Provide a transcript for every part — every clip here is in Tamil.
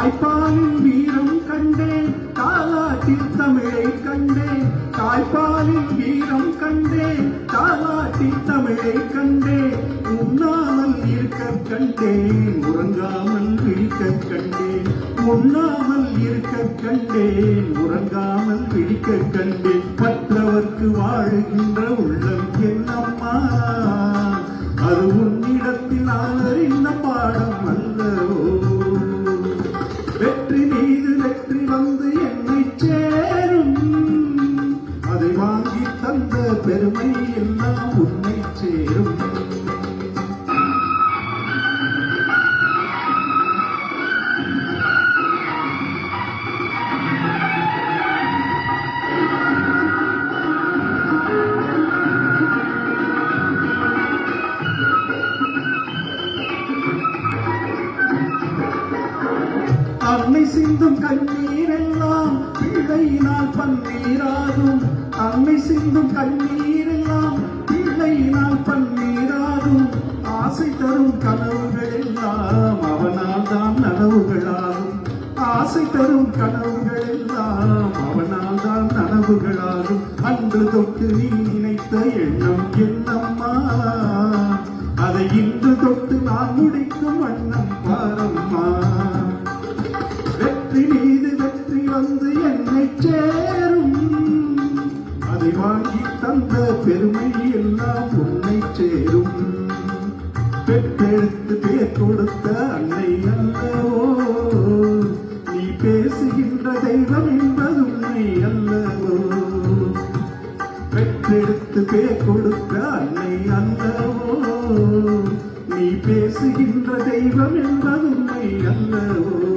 தாய்ப்பாலின் வீரம் கண்டேன் தாலாட்டில் தமிழை கண்டேன் தாய்ப்பாலின் வீரம் கண்டேன் தாலாட்டில் தமிழை கண்டேன் உண்ணாமல் இருக்க கண்டேன் உறங்காமல் விழிக்க கண்டேன் உண்ணாமல் இருக்க கண்டேன் உறங்காமல் விழிக்க கண்டேன் மற்றவர்க்கு வாழுகின்ற உள்ளம் பெருமை எல்லாம் உன்னை சேரும் அன்னை சிந்தும் கண்ணீர் சிந்தும் கண்ணீரெல்லாம் பிள்ளையினால் பன்னீராகும். ஆசை தரும் கனவுகள் எல்லாம் அவனால் தான் நனவுகளாகும். ஆசை தரும் கனவுகள் எல்லாம் அவனால் தான் நனவுகளாகும். அன்று தொட்டு நீ நினைத்த எண்ணம் என்னம்மா? அதை இன்று தொட்டு நான் முடிக்கும் வண்ணம் வாங்கி தந்த பெருமை எல்லாம் உன்னை சேரும். பெற்றெடுத்து பேர் கொடுத்த அன்னை அல்லவோ? நீ பேசுகின்ற தெய்வம் என்பது உண்மை அல்லவோ? பெற்றெடுத்து பேர் கொடுத்த அன்னை அல்லவோ? நீ பேசுகின்ற தெய்வம் என்பது உண்மை அல்லவோ?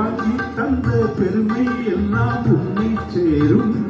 வாங்கி தந்த பெருமை எல்லாம் உண்மை சேரும்.